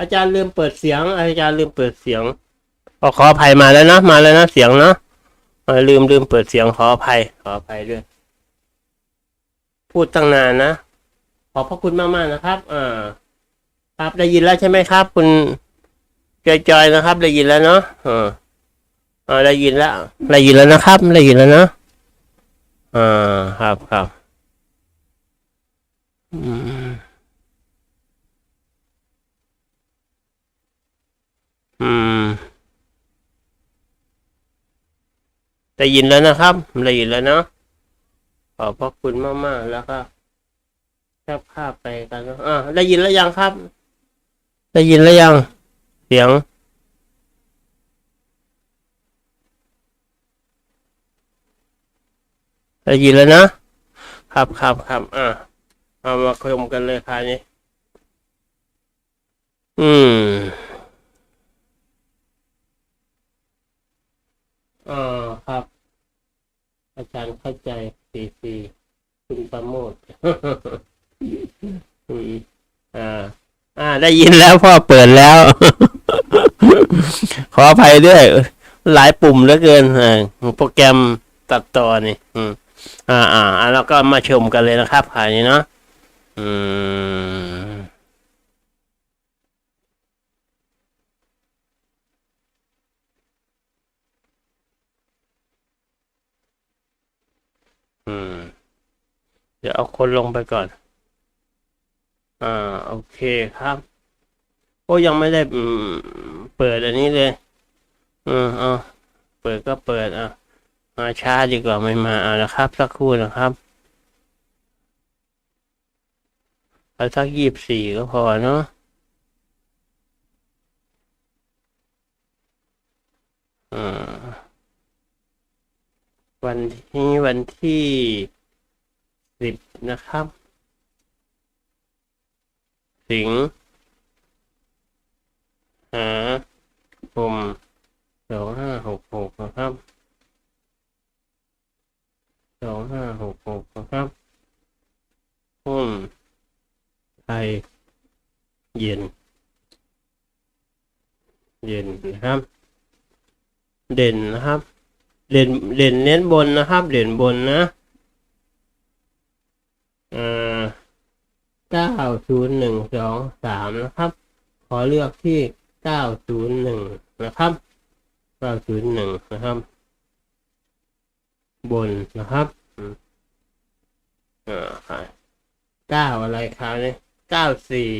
อาจารย์ลืมเปิดเสียง อาจารย์ลืมเปิดเสียงขอขออภัยมาแล้วนะมาแล้วนะเสียงเนาะลืมลืมเปิดเสียงขออภัย ขออภัยด้วย พูดตั้งนานนะขอบพระคุณมากมากๆนะครับอ่าครับได้ยินแล้วใช่ไหมครับ คุณจอยๆนะครับ ได้ยินแล้วเนาะอ่าอ่าได้ยินแล้วได้ยินแล้วนะครับ ได้ยินแล้วเนาะอ่าครับครับอืมอืม ได้ยินแล้วนะครับได้ยินแล้วเนาะขอบพระคุณมาก ๆ แล้วก็แคบภาพไปกันอ่าได้ยินแล้วยังครับ ได้ยินแล้วยัง เสียง ได้ยินแล้วนะครับครับครับอ่าเอามาชมกันเลยค่ะนี้อืม อ่าครับ อาจารย์เข้าใจสีสีคุณประโมทอืมอ่า อ่า ได้ยินแล้วพ่อเปิดแล้ว ขออภัยด้วย หลายปุ่มเหลือเกินอ่าโปรแกรมตัดต่อนี่ อืม อ่าอ่าอ่าแล้วก็มาชมกันเลยนะครับขายนี้เนาะอืม อืม เดี๋ยวเอาคนลงไปก่อน อ่า โอเคครับ โอ้ยังไม่ได้เปิดอันนี้เลย อืมเอาเปิดก็เปิดอะมาช้าดีกว่าไม่มาเอานะครับ สักครู่นะครับเอาสักยี่สิบสี่ก็พอเนาะอ่า วันที่วันที่สิบนะครับ สิงหาคมสองห้าหกหกนะครับสองห้าหกหกนะครับหุ้มไทยเย็น เย็นนะครับ เด่นนะครับ เด่นเด่นเน้นบนนะครับเด่นบนนะอ่าเก้าศูนย์หนึ่งสองสามนะครับ ขอเลือกที่เก้าศูนย์หนึ่งนะครับเก้าศูนย์หนึ่งนะครับ บนนะครับอ่าค่ะเก้าอะไรครับเนี่ยเก้าสี่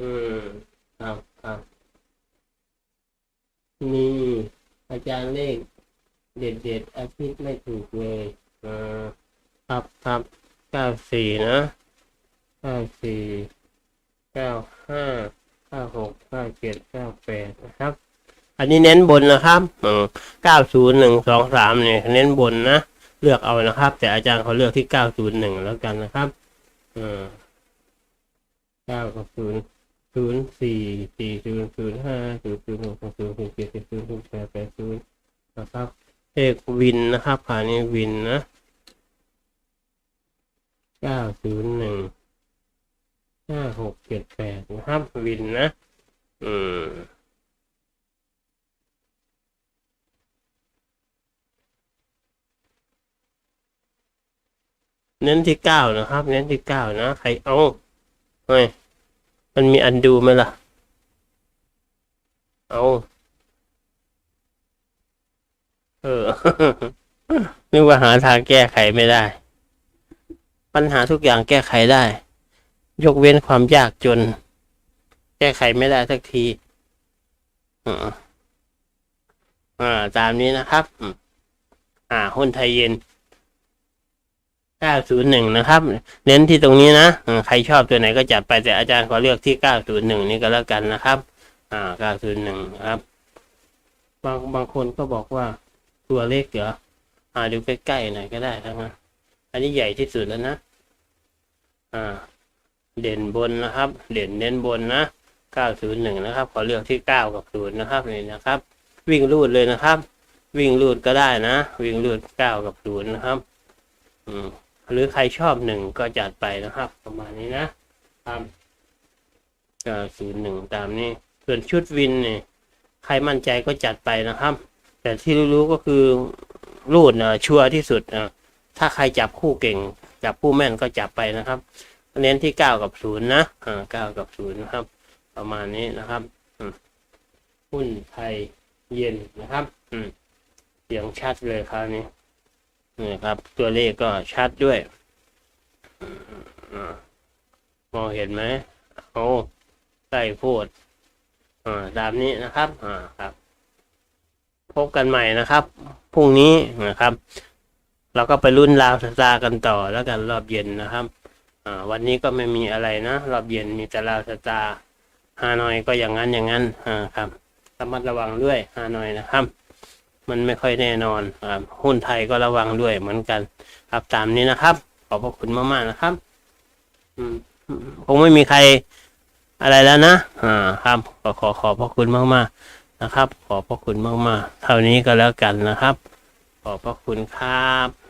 อืมครับครับนี่อาจารย์เลข เด็ดเด็ดอาทิตย์ไม่ถูกเลยอ่าครับครับเก้าสี่นะเก้าสี่เก้าห้าเก้าหกเก้าเจ็ดเก้าแปดนะครับ อันนี้เน้นบนนะครับเก้าศูนย์หนึ่งสองสามเนี่ยเน้นบนนะเลือกเอานะครับ แต่อาจารย์เขาเลือกที่เก้าศูนย์หนึ่งแล้วกันนะครับเก้ากับศูนย์ ศูนย์สี่สี่ศูนย์ศูนย์ห้าศูนย์ศูนย์หกศูนย์ศูนย์เจ็ดศูนย์ศูนย์แปดแปดศูนย์นะครับเลขวินนะครับขานี้วินนะเก้าศูนย์หนึ่งห้าหกเจ็ดแปดนะครับวินนะ อืมเน้นที่เก้านะครับ เน้นที่เก้านะ ใครเอาเฮ้ย มันมีอันดูไหมล่ะ เอาเออ นึกว่าหาทางแก้ไขไม่ได้ ปัญหาทุกอย่างแก้ไขได้ ยกเว้นความยากจน แก้ไขไม่ได้สักทีอ่า ตามนี้นะครับ อ่าหุ้นไทยเย็น 901 นะครับ เน้นที่ตรงนี้นะใครชอบตัวไหนก็จัดไปแต่อาจารย์ขอเลือกที่ 901 นี่ก็แล้วกันนะครับ อ่า 901 ครับ บางบางคนก็บอกว่าตัวเล็กเหรออ่าดูใกล้ๆหน่อยก็ได้ทั้งนั้นอันนี้ใหญ่ที่สุดแล้วนะ อ่า เด่นบนนะครับ เด่นเน้นบนนะ 901 นะครับ ขอเลือกที่ 9 กับ 0 นะครับนี่นะครับ วิ่งรูดเลยนะครับ วิ่งรูดก็ได้นะ วิ่งรูดเก้ากับศูนย์นะครับ อืม หรือใครชอบหนึ่งก็จัดไปนะครับ ประมาณนี้นะครับก็ศูนย์หนึ่งตามนี้ส่วนชุดวินเนี่ยใครมั่นใจก็จัดไปนะครับ แต่ที่รู้ๆก็คือรูดนะชัวร์ที่สุดนะถ้าใครจับคู่เก่ง จับคู่แม่นก็จับไปนะครับเน้นที่เก้ากับศูนย์นะอ่าเก้ากับศูนย์นะครับ ประมาณนี้นะครับหุ้นไทยเย็นนะครับ อืมเสียงชัดเลยคราวนี้ นี่ครับ ตัวเลขก็ชัดด้วยมองเห็นไหมโอ้ใกล้โพูดอ่าตามนี้นะครับอ่าครับ พบกันใหม่นะครับพรุ่งนี้นะครับ เราก็ไปรุ่นราวสตากันต่อแล้วกันรอบเย็นนะครับวันนี้ก็ไม่มีอะไรนะ รอบเย็นมีแต่ราวสตาฮานอยก็อย่างนั้นอย่างนั้นอ่าครับระมัดระวังด้วยฮานอยนะครับ มันไม่ค่อยแน่นอนอ่าหุ้นไทยก็ระวังด้วยเหมือนกัน ครับตามนี้นะครับ ขอบพระคุณมากๆนะครับอืมคงไม่มีใครอะไรแล้วนะ อ่า ครับก็ขอขอบพระคุณมากๆนะครับ ขอบพระคุณมากๆ เท่านี้ก็แล้วกันนะครับ ขอบพระคุณครับ